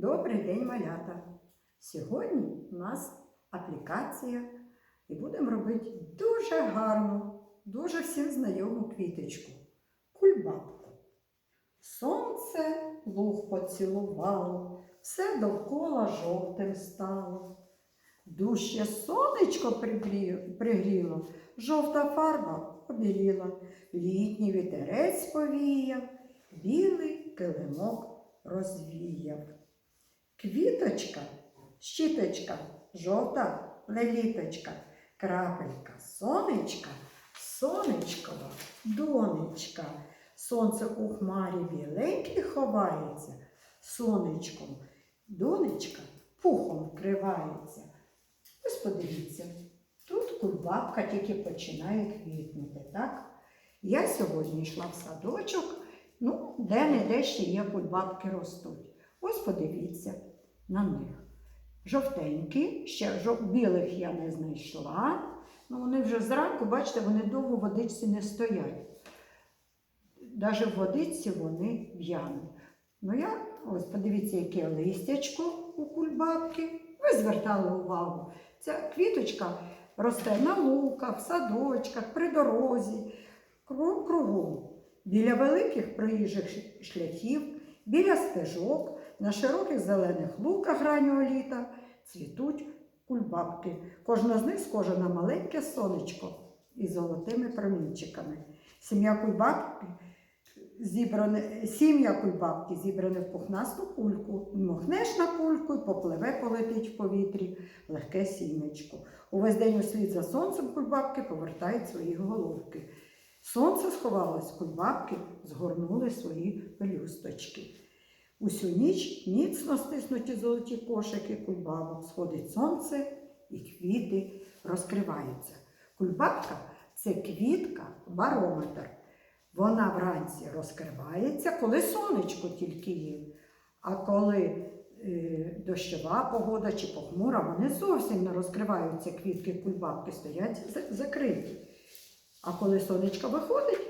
Добрий день, малята! Сьогодні у нас аплікація і будемо робити дуже гарну, дуже всім знайому квіточку кульбабку. Сонце луг поцілувало, все довкола жовтим стало. Дужче сонечко пригріло, жовта фарба обіліла, літній вітерець повіяв, білий килимок розвіяв. Квіточка, щіточка, жовта леліточка, крапелька, сонечка, сонечкова, донечка. Сонце у хмарі біленький ховається, сонечком, донечка пухом вкривається. Ось подивіться, тут кульбабка тільки починає квітнути, так? Я сьогодні йшла в садочок, ну, де-не-де ще є кульбабки ростуть. Ось подивіться на них. Жовтенькі, ще жов... білих я не знайшла. Ну, вони вже зранку, бачите, вони довго в водичці не стоять. Навіть в водичці вони в'януть. Ну я, ось подивіться, яке листячко у кульбабки. Ви звертали увагу. Ця квіточка росте на луках, садочках, при дорозі, кру- кругом. Біля великих проїжджих шляхів, біля стежок, на широких зелених луках раннього літа цвітуть кульбабки. Кожна з них схожа на маленьке сонечко із золотими промінчиками. Сім'я кульбабки зібране, сім'я кульбабки зібране в пухнасту кульку. Махнеш на кульку і попливе полетить в повітрі легке сімечко. Увесь день услід за сонцем кульбабки повертають свої головки. Сонце сховалось, кульбабки згорнули свої пелюсточки. Усю ніч міцно стиснуті золоті кошики кульбабок, сходить сонце і квіти розкриваються. Кульбабка це квітка, барометр. Вона вранці розкривається, коли сонечко тільки є. А коли е, дощова погода чи похмура, вони зовсім не розкриваються квітки кульбабки, стоять закриті. А коли сонечко виходить,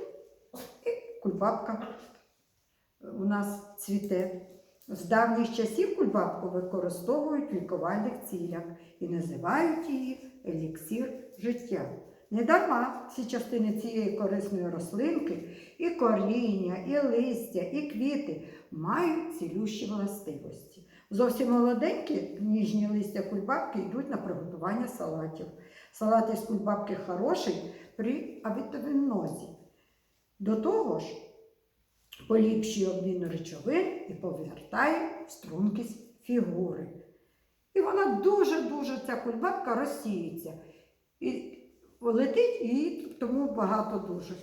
і кульбабка у нас цвіте. З давніх часів кульбабку використовують в лікувальних цілях і називають її еліксір життя. Недарма всі частини цієї корисної рослинки, і коріння, і листя, і квіти мають цілющі властивості. Зовсім молоденькі ніжні листя кульбабки йдуть на приготування салатів. Салат із кульбабки хороший при авітамінозі. До того ж, поліпшує обмін речовин і повертає стрункість фігури. І вона дуже-дуже, ця кульбабка розсіється. І летить і тому багато дуже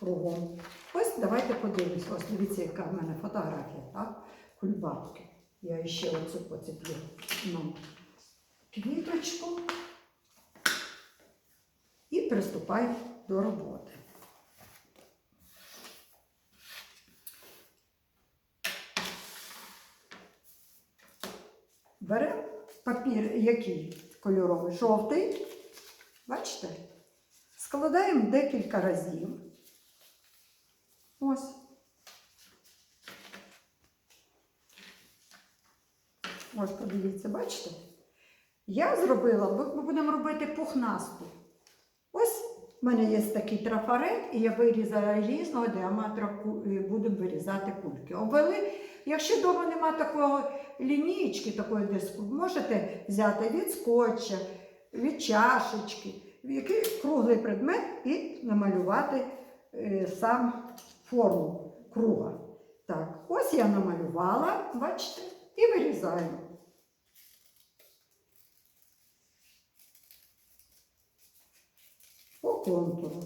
кругом. Ось давайте подивимось. Ось дивіться, яка в мене фотографія, так? Кульбабки. Я ще оцю поцеплю нам квіточку і приступаю до роботи. Беремо папір, який кольоровий, жовтий. Бачите? Складаємо декілька разів. Ось. Ось, подивіться, бачите? Я зробила, ми будемо робити пухнасту. Ось в мене є такий трафарет, і я вирізала різного і будемо вирізати кульки. Обвели. Якщо вдома нема такого лінійки, такої диску, можете взяти від скотча, від чашечки, який круглий предмет і намалювати е, сам форму круга. Так, ось я намалювала, бачите, і вирізаємо. По контуру.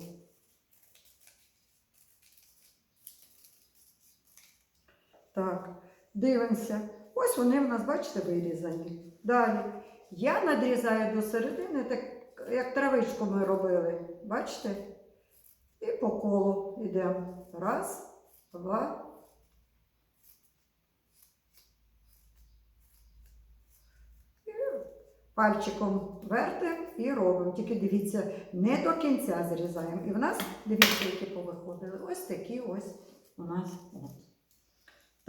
Так, дивимося. Ось вони в нас, бачите, вирізані. Далі. Я надрізаю до середини, так як травичку ми робили. Бачите? І по колу йдемо. Раз, два. І Пальчиком вертимо і робимо. Тільки дивіться, не до кінця зрізаємо. І в нас, дивіться, які повиходили. Ось такі ось у нас.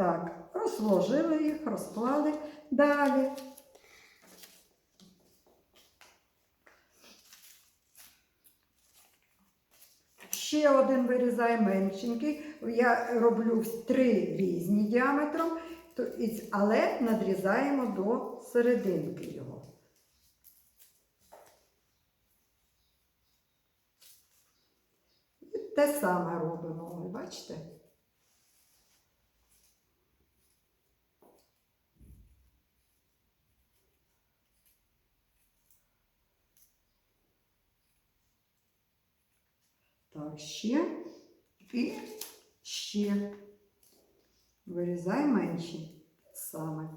Так, розложили їх, розклали. Далі. Ще один вирізаю меншенький. Я роблю три різні діаметром, але надрізаємо до серединки його. І те саме робимо, бачите? Так, ще і ще. Вирізай менші саме.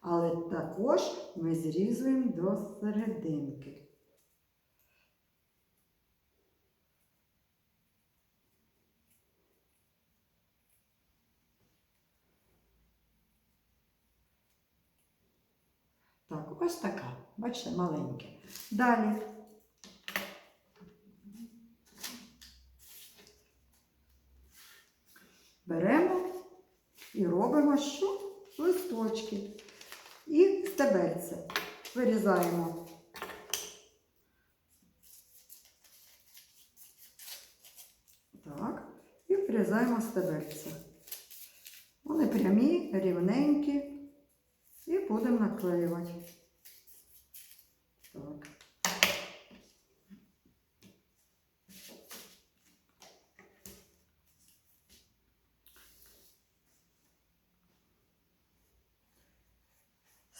Але також ми зрізуємо до серединки. Так, ось така, бачите, маленьке. Далі. Беремо і робимо що? Листочки. І стебельце. Вирізаємо. Так, і вирізаємо стебельце. Вони прямі, рівненькі. І будемо наклеювати. Так.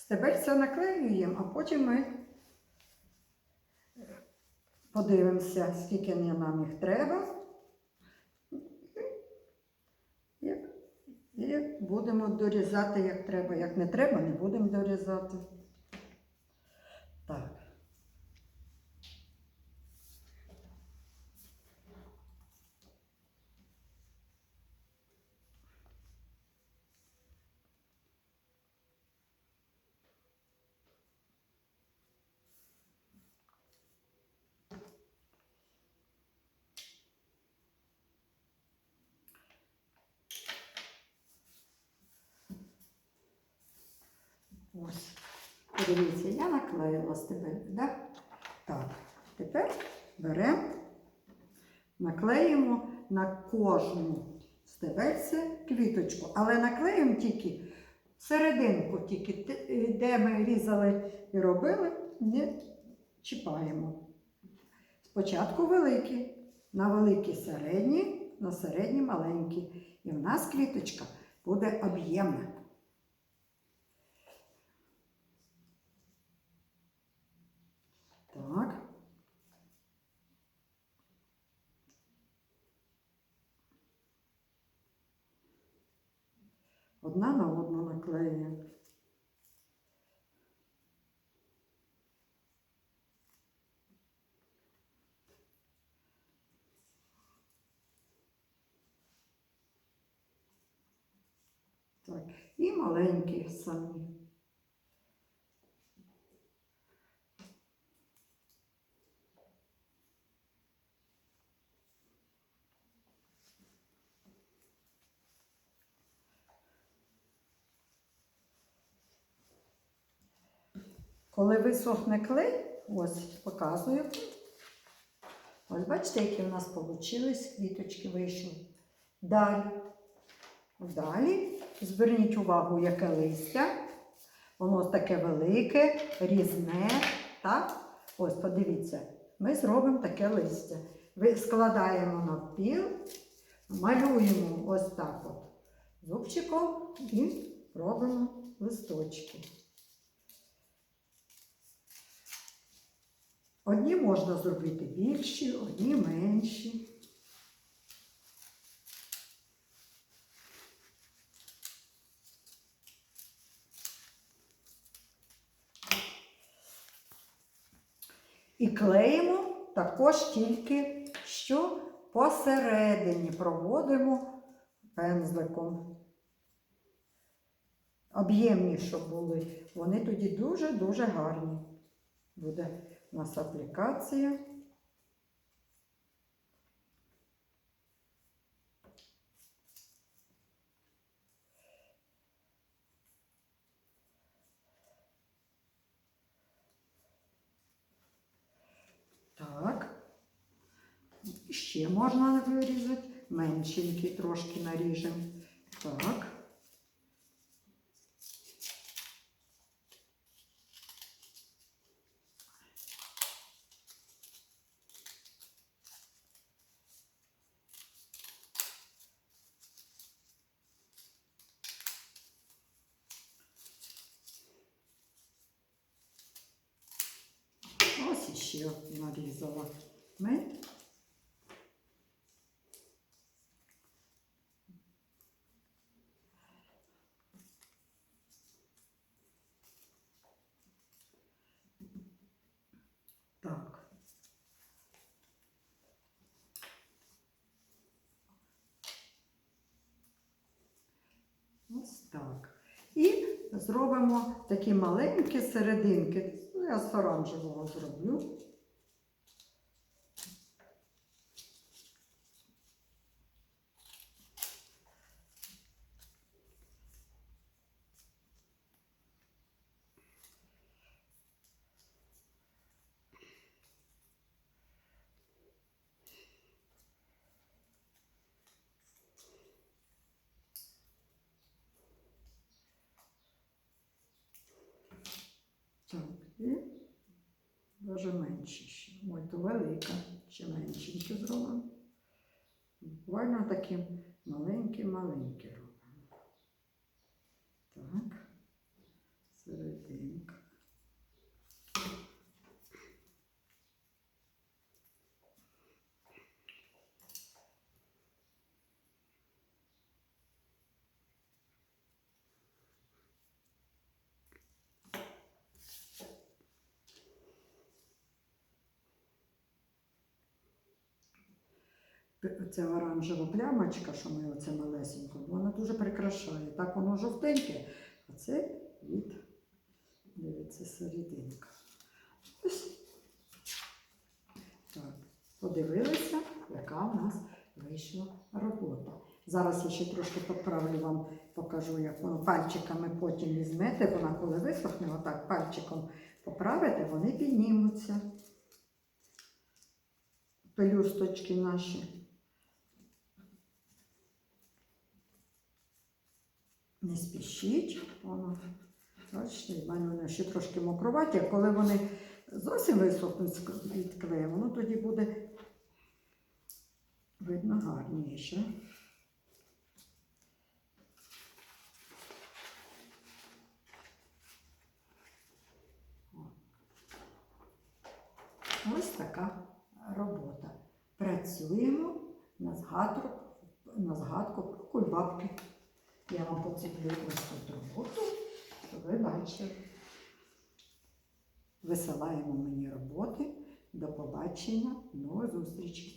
Стебельця наклеюємо, а потім ми подивимося, скільки нам їх треба. І будемо дорізати, як треба. Як не треба, не будемо дорізати. Так. Ось. Подивіться, я наклеїла стебель, да? Так, тепер беремо, наклеїмо на кожну стебельце квіточку, але наклеїмо тільки серединку, тільки де ми різали і робили, не чіпаємо. Спочатку великі, на великі середні, на середні маленькі. І в нас квіточка буде об'ємна. Так. Одна на одну наклеює. Так, і маленькі самі. Коли висохне клей, ось показую. Ось бачите, які в нас вийшли, квіточки вийшли. Далі. Далі зверніть увагу, яке листя. Воно таке велике, різне. Так? Ось, подивіться, ми зробимо таке листя. Складаємо навпіл, малюємо ось так от зубчиком і робимо листочки. Одні можна зробити більші, одні менші. І клеїмо також тільки що посередині проводимо пензликом. Об'ємні, щоб були. Вони тоді дуже-дуже гарні. Буде у нас аплікація. Так, еще можно вирізати, меншенький трошки нарежем Так. Іще нарізала. Ми. Так. Ось так. І зробимо такі маленькі серединки. Я з оранжевого зроблю. Так, і дуже менше ще. Ой, то велика, ще меншеньке зробимо. Буквально такі маленькі-маленькі робимо. Так, серединка. Це оранжева плямочка, що ми оце малесенько, вона дуже прикрашає. Так воно жовтеньке, а це від, дивіться, серединка. Ось. Так, подивилися, яка в нас вийшла робота. Зараз я ще трошки поправлю вам, покажу, як воно пальчиками потім візьмете, вона коли висохне, отак пальчиком поправите, вони піднімуться. Пелюсточки наші. Не спішіть, воно. Бачите, в мене вони ще трошки мокроваті, а коли вони зовсім висохнуть від клею, воно тоді буде видно гарніше. Ось така робота. Працюємо на згадку, на згадку про кульбабки. Я вам поцеплю ось тут роботу, то ви бачили. Висилаємо мені роботи. До побачення, до зустрічі!